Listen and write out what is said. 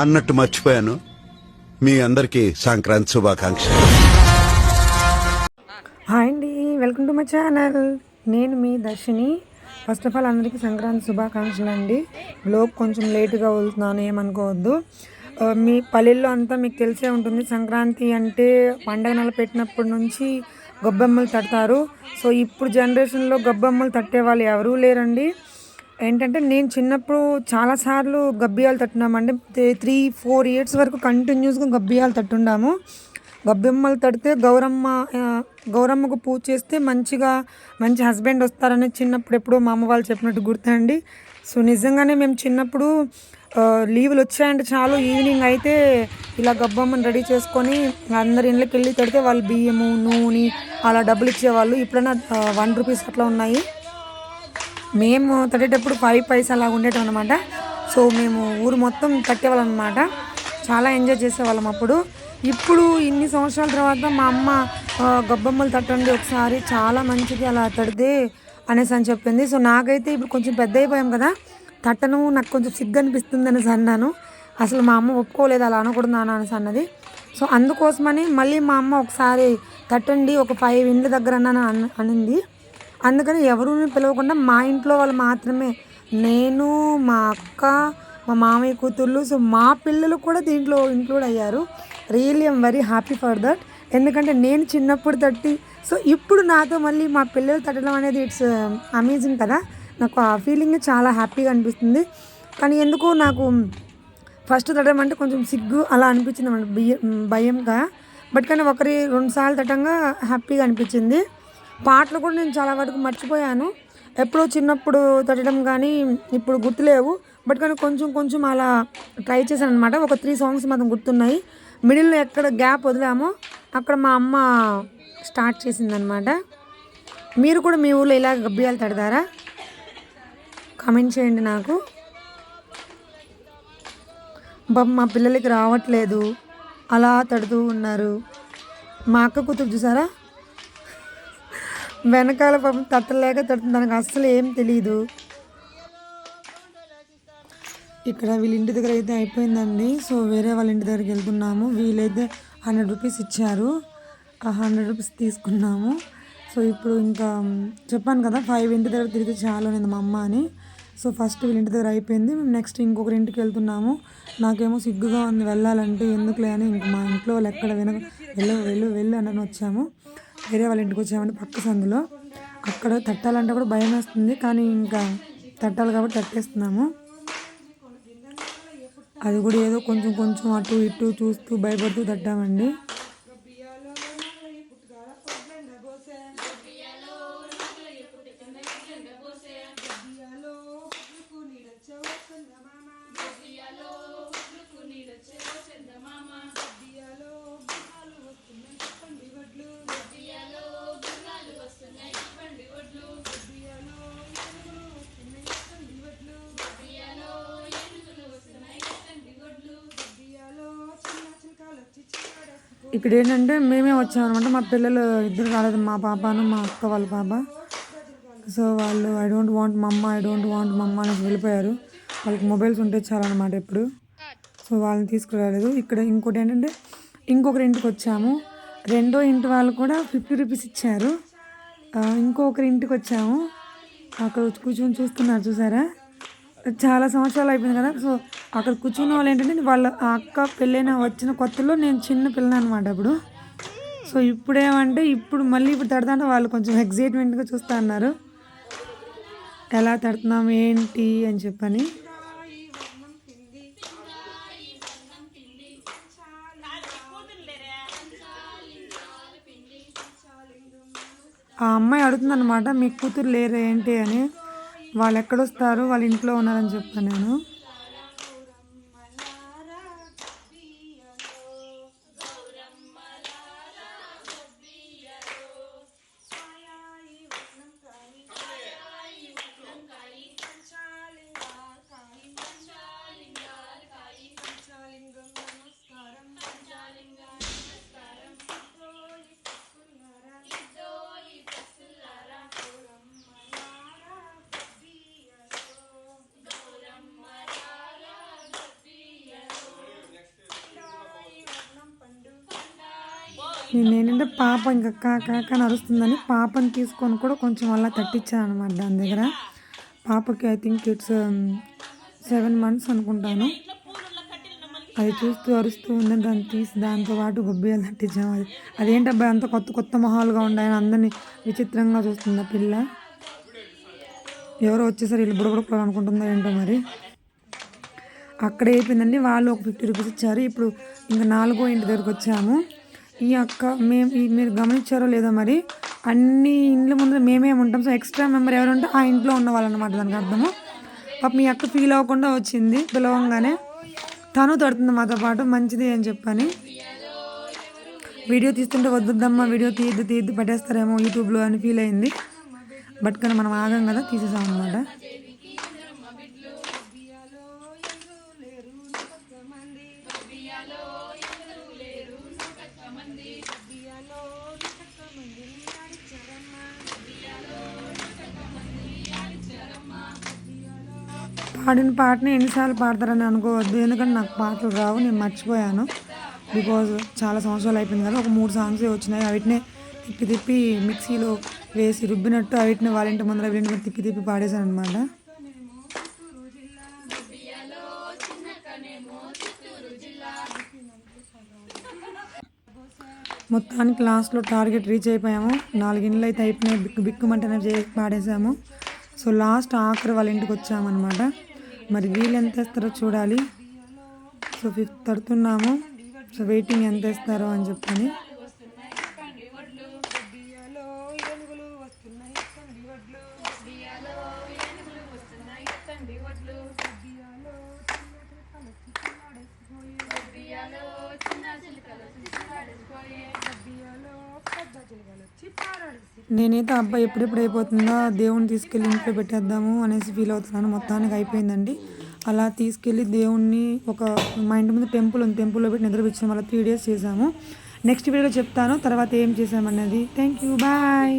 అన్నట్టు మర్చిపోయాను. మీ అందరికీ సంక్రాంతి శుభాకాంక్ష హాయ్ అండి వెల్కమ్ టు మై ఛానల్. నేను మీ దర్శిని. ఫస్ట్ ఆఫ్ ఆల్ అందరికీ సంక్రాంతి శుభాకాంక్షలు అండి లోపు కొంచెం లేటుగా వెళ్తున్నాను ఏమనుకోవద్దు. మీ పల్లెల్లో అంతా మీకు తెలిసే ఉంటుంది సంక్రాంతి అంటే పండగ నెల పెట్టినప్పటి నుంచి గొబ్బెమ్మలు తడతారు. సో ఇప్పుడు జనరేషన్లో గొబ్బెమ్మలు తట్టే వాళ్ళు ఎవరూ లేరండి. ఏంటంటే నేను చిన్నప్పుడు చాలాసార్లు గబ్బియాలు తట్టినామండి. త్రీ ఫోర్ ఇయర్స్ వరకు కంటిన్యూస్గా గబ్బియాలు తట్టుండాము. గబ్బెమ్మలు తడితే గౌరమ్మ గౌరమ్మకు పూజ చేస్తే మంచిగా మంచి హస్బెండ్ వస్తారని చిన్నప్పుడు ఎప్పుడో మా అమ్మ వాళ్ళు చెప్పినట్టు గుర్తండి. సో నిజంగానే మేము చిన్నప్పుడు లీవులు వచ్చాయంటే చాలు. ఈవినింగ్ అయితే ఇలా గబ్బమ్మని రెడీ చేసుకొని అందరి ఇళ్ళకి వెళ్ళి తడితే వాళ్ళు బియ్యము నూనె అలా డబ్బులు ఇచ్చేవాళ్ళు. ఇప్పుడైనా వన్ రూపీస్ అట్లా ఉన్నాయి. మేము తట్టేటప్పుడు ఫైవ్ పైసా అలా ఉండేటం అనమాట సో మేము ఊరు మొత్తం తట్టేవాళ్ళం అనమాట చాలా ఎంజాయ్ చేసేవాళ్ళం అప్పుడు. ఇప్పుడు ఇన్ని సంవత్సరాల తర్వాత మా అమ్మ ఆ, తట్టండి ఒకసారి చాలా మంచిది అలా తడితే అనేసి అని చెప్పింది. సో నాకైతే ఇప్పుడు కొంచెం పెద్ద అయిపోయాం కదా. తట్టను నాకు కొంచెం సిగ్గు అనిపిస్తుంది అనేసి అన్నాను. అసలు మా అమ్మ ఒప్పుకోలేదు అలా అనకూడదు నాన్న అనేసి అన్నది. సో అందుకోసమని మళ్ళీ మా అమ్మ ఒకసారి తట్టండి ఒక ఫైవ్ ఇండ్ల దగ్గర అన్న అనింది. అందుకని ఎవరు పిలవకుండా మా ఇంట్లో వాళ్ళు మాత్రమే. నేను మా అక్క మా మామయ్య కూతుర్లు సో మా పిల్లలు కూడా దీంట్లో ఇంక్లూడ్ అయ్యారు. Really I'm very happy for that ఎందుకంటే నేను చిన్నప్పుడు తట్టి సో ఇప్పుడు నాతో మళ్ళీ మా పిల్లలు తట్టడం అనేది ఇట్స్ అమేజింగ్ um, కదా. నాకు ఆ ఫీలింగ్ చాలా హ్యాపీగా అనిపిస్తుంది. కానీ ఎందుకో నాకు ఫస్ట్ తట్టడం అంటే కొంచెం సిగ్గు అలా అనిపించింది అన్నమాట. బియ్యం భయంగా. బట్ కానీ ఒకరి రెండు సార్లు తట్టంగా హ్యాపీగా అనిపించింది. పాటలు కూడా నేను చాలా వరకు మర్చిపోయాను. ఎప్పుడో చిన్నప్పుడు తట్టడం కానీ ఇప్పుడు గుర్తులేవు. బట్ కానీ కొంచెం కొంచెం అలా ట్రై చేశాను అనమాట ఒక త్రీ సాంగ్స్ మాత్రం గుర్తున్నాయి. మిడిల్లో ఎక్కడ గ్యాప్ వదిలామో అక్కడ మా అమ్మ స్టార్ట్ చేసిందనమాట మీరు కూడా మీ ఊళ్ళో ఇలా గబ్బియాలు తడతారా? కామెంట్ చేయండి నాకు. బాబు మా పిల్లలకి రావట్లేదు. అలా తడుతూ ఉన్నారు. మా అక్క కూతురు చూసారా? వెనకాల పాపం తట్టలేక తడుతుంది. దానికి అస్సలు ఏం తెలియదు ఇక్కడ వీళ్ళ ఇంటి దగ్గర అయితే అయిపోయిందండి. సో వేరే వాళ్ళ ఇంటి దగ్గరికి వెళ్తున్నాము. వీళ్ళైతే హండ్రెడ్ రూపీస్ ఇచ్చారు. ఆ హండ్రెడ్ రూపీస్ తీసుకున్నాము. సో ఇప్పుడు ఇంకా చెప్పాను కదా ఫైవ్ ఇంటి దగ్గర తిరిగితే చాలు నేను మా అమ్మ అని. సో ఫస్ట్ వీళ్ళ ఇంటి దగ్గర అయిపోయింది. మేము నెక్స్ట్ ఇంకొకరి ఇంటికి వెళ్తున్నాము. నాకేమో సిగ్గుగా ఉంది వెళ్ళాలంటే ఎందుకులే అని ఇంక మా ఇంట్లో వాళ్ళు ఎక్కడ విన వెళ్ళు వెళ్ళు వెళ్ళు అని వచ్చాము. వేరే వాళ్ళ ఇంటికి వచ్చామంటే పక్క సందులో. అక్కడ తట్టాలంటే కూడా భయం వేస్తుంది. కానీ ఇంకా తట్టాలి కాబట్టి తట్టేస్తున్నాము. అది కూడా ఏదో కొంచెం కొంచెం అటు ఇటు చూస్తూ భయపడుతూ తట్టామండి. ఇక్కడ ఏంటంటే మేమే వచ్చామన్నమాట. మా పిల్లలు ఇద్దరు రాలేదు. మా పాపను మా అక్క వాళ్ళ పాప. సో వాళ్ళు I don't want mumma I don't want mumma అనేసి వెళ్ళిపోయారు. వాళ్ళకి మొబైల్స్ ఉంటే చాలన్నమాట ఇప్పుడు సో వాళ్ళని తీసుకురాలేదు. ఇక్కడ ఇంకోటి ఏంటంటే ఇంకొకరి ఇంటికి వచ్చాము. రెండో ఇంటి వాళ్ళు కూడా ఫిఫ్టీ రూపీస్ ఇచ్చారు. ఇంకొకరి ఇంటికి వచ్చాము. అక్కడ వచ్చి కూర్చొని చూస్తున్నారు చూసారా? చాలా సంవత్సరాలు అయిపోయింది కదా. సో అక్కడ కూర్చున్న వాళ్ళు ఏంటంటే వాళ్ళ అక్క పెళ్ళైన వచ్చిన కొత్తలో నేను చిన్న పిల్ల అనమాట అప్పుడు. సో ఇప్పుడేమంటే ఇప్పుడు మళ్ళీ ఇప్పుడు తడతాంటే వాళ్ళు కొంచెం ఎగ్జైట్మెంట్గా చూస్తూ అన్నారు. ఎలా తడుతున్నాం ఏంటి అని చెప్పని. ఆ అమ్మాయి అడుగుతుందన్నమాట మీ కూతురు లేరు ఏంటి అని. వాళ్ళు ఎక్కడొస్తారు వాళ్ళ ఇంట్లో ఉన్నారని చెప్పాను నేను. నేను ఏంటంటే పాప ఇంకా కాక నడుస్తుందని పాపని తీసుకొని కూడా కొంచెం అలా తట్టించాను అనమాట దాని దగ్గర. పాపకి I think it's seven months అనుకుంటాను. అది చూస్తూ అరుస్తూ ఉందని దాన్ని తీసి దాంతో పాటు గొబ్బియాలు తట్టించాము అది. అదేంటబ్బా అంత కొత్త కొత్త మొహాలుగా ఉండాయని అందరినీ విచిత్రంగా చూస్తుంది ఆ పిల్ల? ఎవరో వచ్చేసరి వీళ్ళు బుడబుడ అనుకుంటుందో ఏంటో మరి. అక్కడ అయిపోయిందండి. వాళ్ళు ఒక ఫిఫ్టీ రూపీస్ ఇచ్చారు. ఇప్పుడు ఇంకా నాలుగో ఇంటి దగ్గరకు వచ్చాము. ఈ అక్క మేము ఈ మీరు గమనించారో లేదో మరి అన్ని ఇండ్ల ముందు మేమే ఉంటాం. సో ఎక్స్ట్రా మెంబర్ ఎవరు ఉంటే ఆ ఇంట్లో ఉన్న అనమాట దానికి అర్థము. పాప మీ అక్క ఫీల్ అవ్వకుండా వచ్చింది పిలవంగానే. తను తడుతుంది మాతో పాటు మంచిది అని చెప్పని. వీడియో తీస్తుంటే వద్దద్దమ్మా వీడియో తీయద్దు తీయద్దు పెట్టేస్తారేమో యూట్యూబ్లో అని ఫీల్ అయింది. బట్ కానీ మనం ఆగం కదా తీసేసాం అనమాట పాడిన పాటని ఎన్నిసార్లు పాడతారని అనుకోవద్దు. ఎందుకంటే నాకు పాటలు రావు నేను మర్చిపోయాను. బికాజ్ చాలా సంవత్సరాలు అయిపోయింది కదా ఒక మూడు సాంగ్స్ వచ్చినాయి. వాటినే తిప్పి తిప్పి మిక్సీలో వేసి రుబ్బినట్టు వాటిని వాళ్ళ ఇంటి ముందర వీళ్ళ ఇంటి తిప్పి తిప్పి పాడేశాను అనమాట మొత్తానికి లాస్ట్లో టార్గెట్ రీచ్ అయిపోయాము. నాలుగు ఇండ్లు అయితే అయిపోయినాయి. బిక్కు బిక్కుమంటనే చే పాడేసాము సో లాస్ట్ ఆఖరి వాళ్ళ ఇంటికి వచ్చామన్నమాట. మరి వీళ్ళు ఎంత ఇస్తారో చూడాలి. సో ఫిఫ్త్ తడుతున్నాము. సో వెయిటింగ్ ఎంత ఇస్తారో అని చెప్పని. నేనైతే అబ్బాయి ఎప్పుడెప్పుడు అయిపోతుందో దేవుణ్ణి తీసుకెళ్ళి ఇంట్లో పెట్టేద్దాము అనేసి ఫీల్ అవుతున్నాను. మొత్తానికి అయిపోయిందండి. అలా తీసుకెళ్ళి దేవుణ్ణి ఒక మా ఇంటి ముందు టెంపుల్ ఉంది. టెంపుల్లో పెట్టి నిద్రపించాము అలా త్రీ డేస్ చేసాము నెక్స్ట్ వీడియోలో చెప్తాను. తర్వాత ఏం చేసామన్నది థ్యాంక్ యూ బాయ్